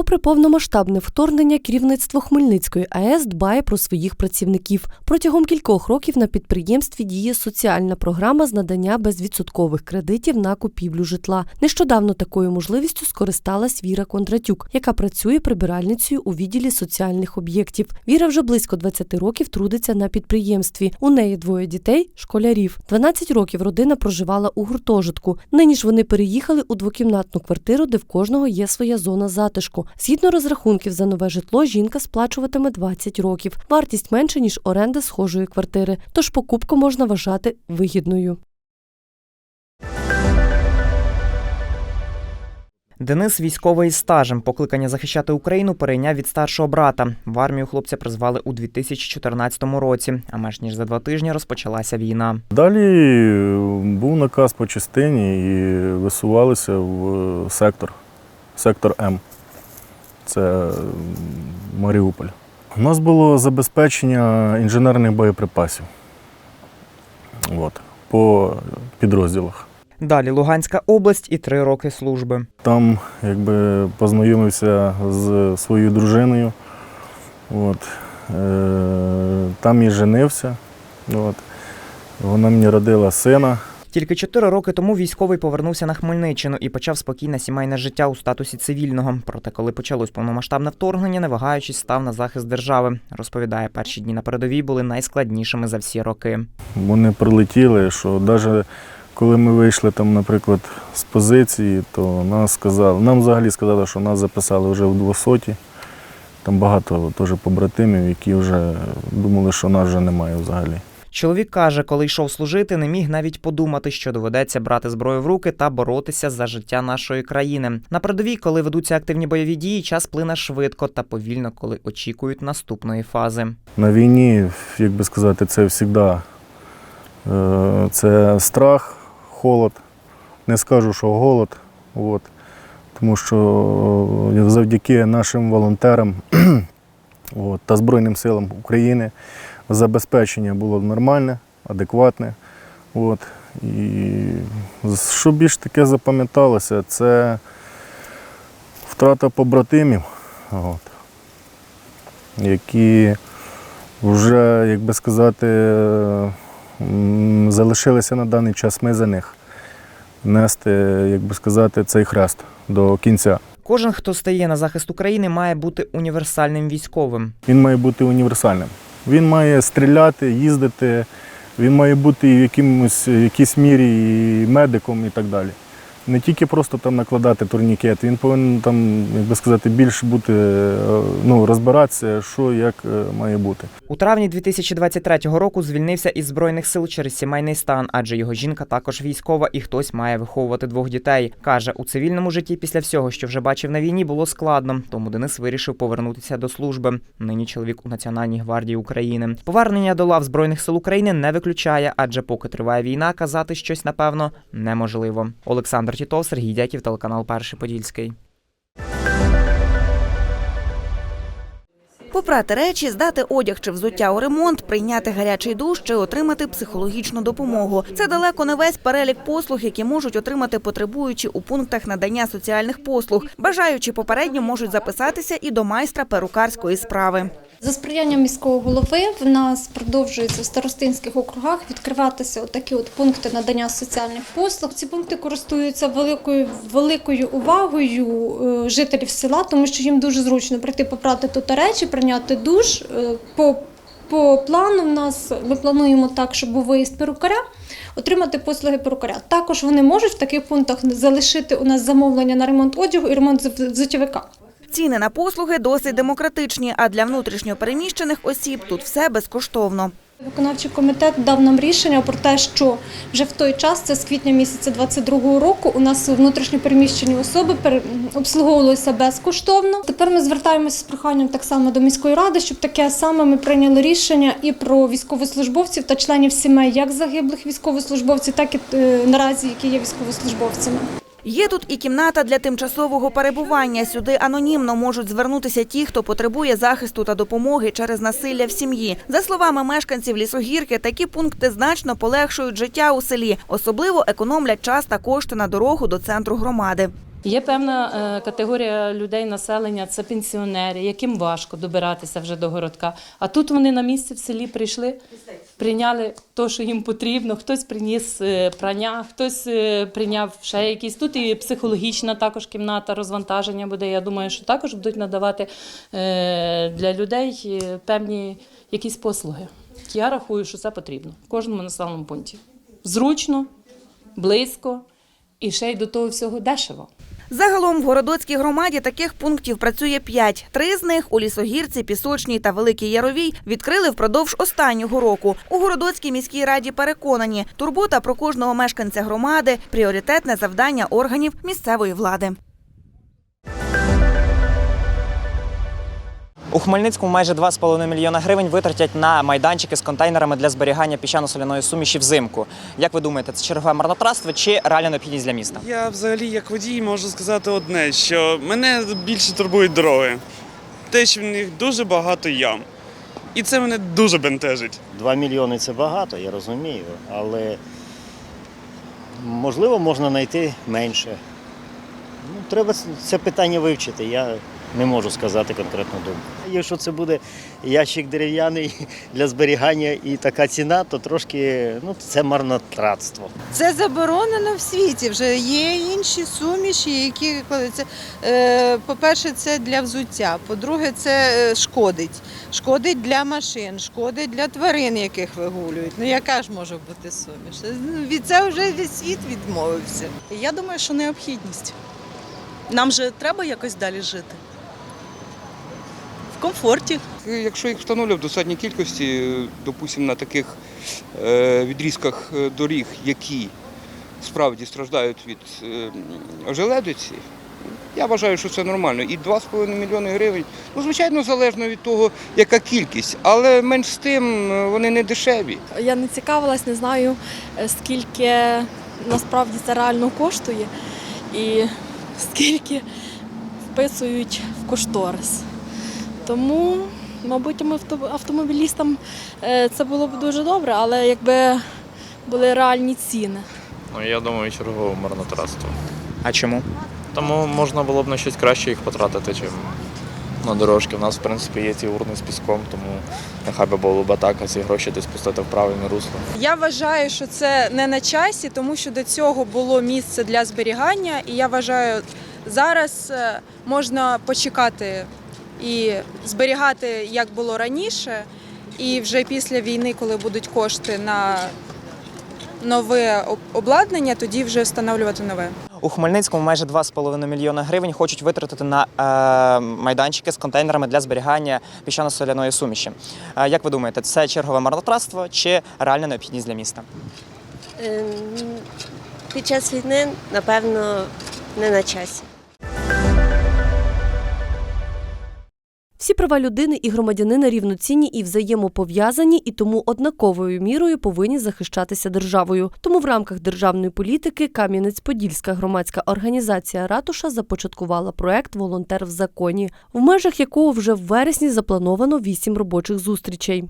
Попри повномасштабне вторгнення, керівництво Хмельницької АЕС дбає про своїх працівників. Протягом кількох років на підприємстві діє соціальна програма з надання безвідсоткових кредитів на купівлю житла. Нещодавно такою можливістю скористалась Віра Кондратюк, яка працює прибиральницею у відділі соціальних об'єктів. Віра вже близько 20 років трудиться на підприємстві. У неї двоє дітей школярів. 12 років родина проживала у гуртожитку. Нині ж вони переїхали у двокімнатну квартиру, де в кожного є своя зона затишку. Згідно розрахунків за нове житло, жінка сплачуватиме 20 років. Вартість менше ніж оренда схожої квартири. Тож покупку можна вважати вигідною. Денис військовий із стажем покликання захищати Україну перейняв від старшого брата. В армію хлопця призвали у 2014 році, а менш ніж за два тижні розпочалася війна. Далі е, був наказ по частині і висувалися в е, сектор, сектор М. Це Маріуполь. У нас було забезпечення інженерних боєприпасів От, по підрозділах. Далі Луганська область і три роки служби. Там якби познайомився з своєю дружиною. От. Е, там і женився. От. Вона мені родила сина. Тільки чотири роки тому військовий повернувся на Хмельниччину і почав спокійне сімейне життя у статусі цивільного. Проте, коли почалось повномасштабне вторгнення, не вагаючись, став на захист держави. Розповідає, перші дні на передовій були найскладнішими за всі роки. Вони прилетіли, що навіть коли ми вийшли там, наприклад, з позиції, то нас сказали, нам взагалі сказали, що нас записали вже в 200. Там багато теж побратимів, які вже думали, що нас вже немає взагалі. Чоловік каже, коли йшов служити, не міг навіть подумати, що доведеться брати зброю в руки та боротися за життя нашої країни. На передовій, коли ведуться активні бойові дії, час плине швидко та повільно, коли очікують наступної фази. На війні, як би сказати, це завжди е, це страх, холод. Не скажу, що голод. От. Тому що е, завдяки нашим волонтерам от, та Збройним силам України забезпечення було нормальне, адекватне. От. І що більш таке запам'яталося, це втрата побратимів, от, які вже, як би сказати, залишилися на даний час ми за них нести, як би сказати, цей хрест до кінця. Кожен, хто стає на захист України, має бути універсальним військовим. Він має бути універсальним. Він має стріляти, їздити, він має бути в якимось, якійсь мірі і медиком і так далі. Не тільки просто там накладати турнікет, він повинен там, як би сказати, більше бути, е, ну, розбиратися, що як е, має бути. У травні 2023 року звільнився із збройних сил через сімейний стан, адже його жінка також військова, і хтось має виховувати двох дітей. каже, у цивільному житті після всього, що вже бачив на війні, було складно. Тому Денис вирішив повернутися до служби. Нині чоловік у Національній гвардії України. Повернення до лав збройних сил України не виключає, адже поки триває війна, казати щось напевно неможливо. Олександр Тітов, Сергій Дяків, телеканал Перший Подільський. Попрати речі, здати одяг чи взуття у ремонт, прийняти гарячий душ чи отримати психологічну допомогу. Це далеко не весь перелік послуг, які можуть отримати потребуючі у пунктах надання соціальних послуг. Бажаючі попередньо можуть записатися і до майстра перукарської справи. За сприяння міського голови в нас продовжується в старостинських округах відкриватися такі от пункти надання соціальних послуг. Ці пункти користуються великою великою увагою е, жителів села, тому що їм дуже зручно прийти попрати тут речі, прийняти душ. Е, По по плану в нас ми плануємо так, щоб був виїзд перукаря, отримати послуги перукаря. Також вони можуть в таких пунктах залишити у нас замовлення на ремонт одягу і ремонт взу- взуттєвика. Ціни на послуги досить демократичні, а для внутрішньо переміщених осіб тут все безкоштовно. Виконавчий комітет дав нам рішення про те, що вже в той час, це з квітня місяця 22-го року, у нас внутрішньо переміщені особи обслуговувалися безкоштовно. Тепер ми звертаємося з проханням так само до міської ради, щоб таке саме ми прийняли рішення і про військовослужбовців та членів сімей, як загиблих військовослужбовців, так і е, наразі, які є військовослужбовцями. Є тут і кімната для тимчасового перебування. Сюди анонімно можуть звернутися ті, хто потребує захисту та допомоги через насилля в сім'ї. За словами мешканців лісогірки, такі пункти значно полегшують життя у селі, особливо економлять час та кошти на дорогу до центру громади. Є певна е, категорія людей населення, це пенсіонери, яким важко добиратися вже до городка. А тут вони на місці в селі прийшли, прийняли те, що їм потрібно. Хтось приніс е, прання, хтось е, прийняв ще якісь. Тут і психологічна також кімната розвантаження буде. Я думаю, що також будуть надавати для людей певні якісь послуги. Я рахую, що це потрібно в кожному населеному пункті. Зручно, близько і ще й до того всього дешево. Загалом в Городоцькій громаді таких пунктів працює п'ять. Три з них у Лісогірці, Пісочній та Великій Яровій відкрили впродовж останнього року. У Городоцькій міській раді переконані, турбота про кожного мешканця громади пріоритетне завдання органів місцевої влади. У Хмельницькому майже 2,5 мільйона гривень витратять на майданчики з контейнерами для зберігання піщано-соляної суміші взимку. Як ви думаєте, це чергове марнотратство чи реальна необхідність для міста? Я взагалі як водій можу сказати одне, що мене більше турбують дороги. Те, що в них дуже багато ям. І це мене дуже бентежить. 2 мільйони це багато, я розумію, але можливо можна знайти менше. Ну, треба це питання вивчити. Я не можу сказати конкретну думку. Якщо це буде ящик дерев'яний для зберігання і така ціна, то трошки ну, це марнотратство. Це заборонено в світі. Вже є інші суміші, які це е, по-перше, це для взуття. По-друге, це е, шкодить. Шкодить для машин, шкодить для тварин, яких вигулюють. Ну яка ж може бути суміш? Ну, Від це вже весь світ відмовився. Я думаю, що необхідність. Нам же треба якось далі жити. В комфорті. Якщо їх встановлював в достатній кількості, допустимо, на таких е, відрізках е, доріг, які справді страждають від е, ожеледиці, я вважаю, що це нормально. І 2,5 мільйони гривень, ну, звичайно, залежно від того, яка кількість, але менш з тим вони не дешеві. Я не цікавилась, не знаю, скільки насправді це реально коштує і скільки вписують в кошторис. Тому, мабуть, автомобілістам е, це було б дуже добре, але якби були реальні ціни. Ну, я думаю, чергове марнотратство. А чому? Тому можна було б на щось краще їх потратити, чим на дорожки. У нас, в принципі, є ці урни з піском, тому нехай би було б так, а ці гроші десь пустити в правильне русло. Я вважаю, що це не на часі, тому що до цього було місце для зберігання, і я вважаю, зараз е, можна почекати і зберігати, як було раніше, і вже після війни, коли будуть кошти на нове обладнання, тоді вже встановлювати нове. У Хмельницькому майже 2,5 мільйона гривень хочуть витратити на е, майданчики з контейнерами для зберігання піщано-соляної суміші. Е, як ви думаєте, це чергове марнотратство чи реальна необхідність для міста? Ем, Під час війни, напевно, не на часі. Всі права людини і громадянина рівноцінні і взаємопов'язані, і тому однаковою мірою повинні захищатися державою. Тому в рамках державної політики Кам'янець-Подільська громадська організація Ратуша започаткувала проект Волонтер в законі, в межах якого вже в вересні заплановано вісім робочих зустрічей.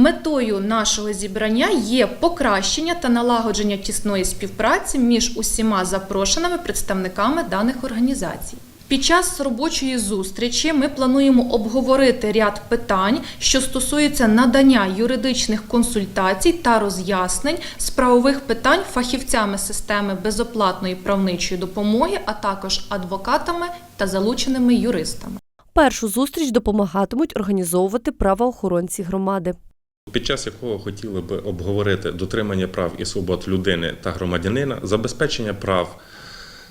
Метою нашого зібрання є покращення та налагодження тісної співпраці між усіма запрошеними представниками даних організацій. Під час робочої зустрічі ми плануємо обговорити ряд питань, що стосуються надання юридичних консультацій та роз'яснень з правових питань фахівцями системи безоплатної правничої допомоги, а також адвокатами та залученими юристами. Першу зустріч допомагатимуть організовувати правоохоронці громади. під час якого хотіли би обговорити дотримання прав і свобод людини та громадянина, забезпечення прав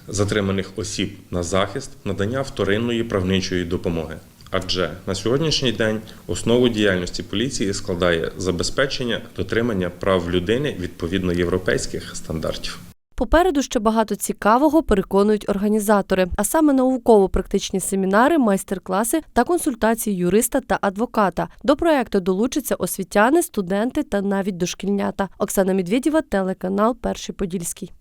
затриманих осіб на захист, надання вторинної правничої допомоги. Адже на сьогоднішній день основу діяльності поліції складає забезпечення дотримання прав людини відповідно європейських стандартів. Попереду ще багато цікавого переконують організатори, а саме науково-практичні семінари, майстер-класи та консультації юриста та адвоката. До проекту долучаться освітяни, студенти та навіть дошкільнята. Оксана Медведєва, телеканал Перший Подільський.